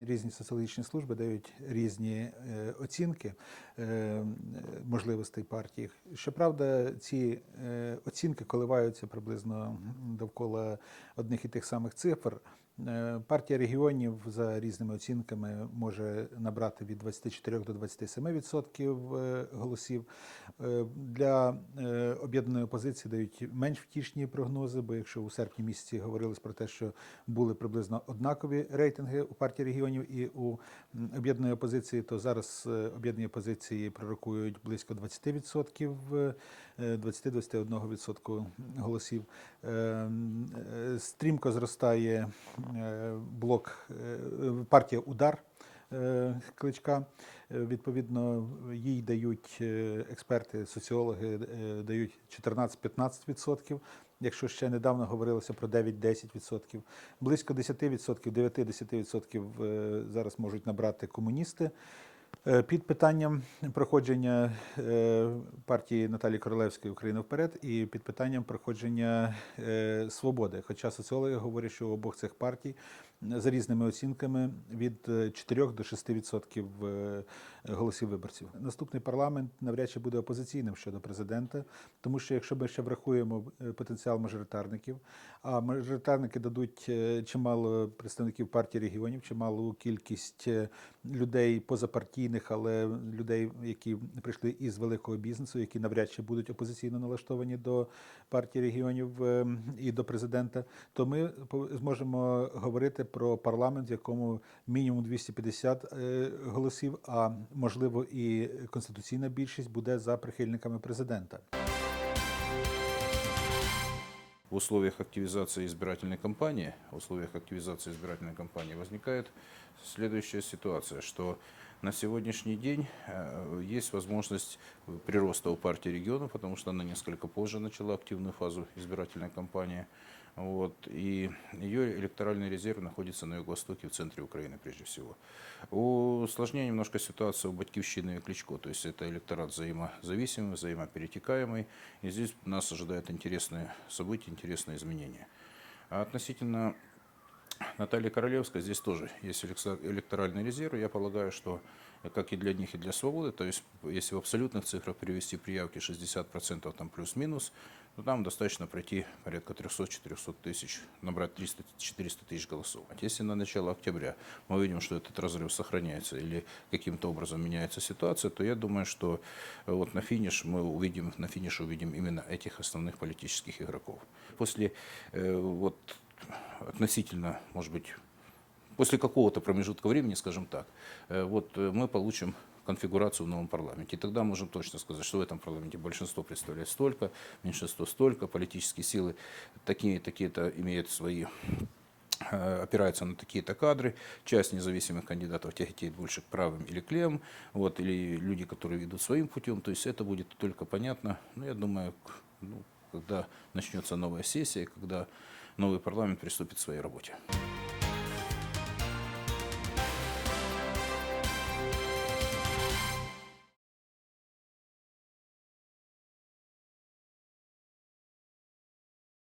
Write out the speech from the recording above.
різні соціологічні служби дають різні е, оцінки е, можливостей партії. Щоправда, ці е, оцінки коливаються приблизно довкола одних і тих самих цифр. Партія регіонів за різними оцінками може набрати від 24 до 27 відсотків е, голосів. Для об'єднаної опозиції дають менш втішні прогнози, бо якщо у серпні місяці говорилось про те, що були приблизно однакові рейтинги у партії регіонів і у об'єднаної опозиції, то зараз е, об'єднані опозиції пророкують близько 20%, е, 20-21% голосів. Е, м, е, Стрімко зростає блок партія Удар. Кличка. Відповідно, їй дають експерти, соціологи дають 14-15%. Якщо ще недавно говорилося про 9-10%. Близько 10%, 9-10% е, зараз можуть набрати комуністи. Е, Під питанням проходження е, партії Наталії Королевської Україна вперед і під питанням проходження свободи. Хоча соціологи говорять, що у обох цих партій за різними оцінками від е, 4 до 6 відсотків е, голосів виборців. Наступний парламент навряд чи буде опозиційним щодо президента, тому що якщо ми ще врахуємо е, потенціал мажоритарників, а мажоритарники дадуть е, чимало представників партії регіонів, чималу кількість е, людей позапартійних, але людей, які прийшли із великого бізнесу, які навряд чи будуть опозиційно налаштовані до партії регіонів е, і до президента, то ми зможемо говорити про парламент, в якому мінімум 250 е, голосів, а можливо і конституційна більшість буде за прихильниками президента. В условиях активизации избирательной кампании, в условиях активизации избирательной кампании возникает следующая ситуация, что на сегодняшний день э, есть возможность прироста у партии регионов, потому что она несколько позже начала активную фазу избирательной кампании. Вот, и ее электоральный резерв находится на юго-востоке, в центре Украины прежде всего. У, сложнее немножко ситуация у Батьковщины и Кличко, то есть это электорат взаимозависимый, взаимоперетекаемый, и здесь нас ожидают интересные события, интересные изменения. А относительно Натальи Королевской здесь тоже есть электоральный резерв. Я полагаю, что э, как и для них, и для свободы, то есть если в абсолютных цифрах привести при явке 60% там плюс-минус, то там достаточно пройти порядка 300-400 тысяч, набрать 300-400 тысяч голосов. А Если на начало октября мы увидим, что этот разрыв сохраняется или каким-то образом меняется ситуация, то я думаю, что э, вот на финиш мы увидим, на финише увидим именно этих основных политических игроков. После э, вот относительно, может быть, после какого-то промежутка времени, скажем так, э, вот э, мы получим конфигурацию в новом парламенте. И тогда можем точно сказать, что в этом парламенте большинство представляет столько, меньшинство столько, политические силы такие, такие-то имеют свои э, опираются на такие-то кадры. Часть независимых кандидатов тяготеет больше к правым или к левым, вот, или люди, которые идут своим путем. То есть это будет только понятно, ну, я думаю, ну, когда начнется новая сессия, когда новый парламент приступит к своей работе.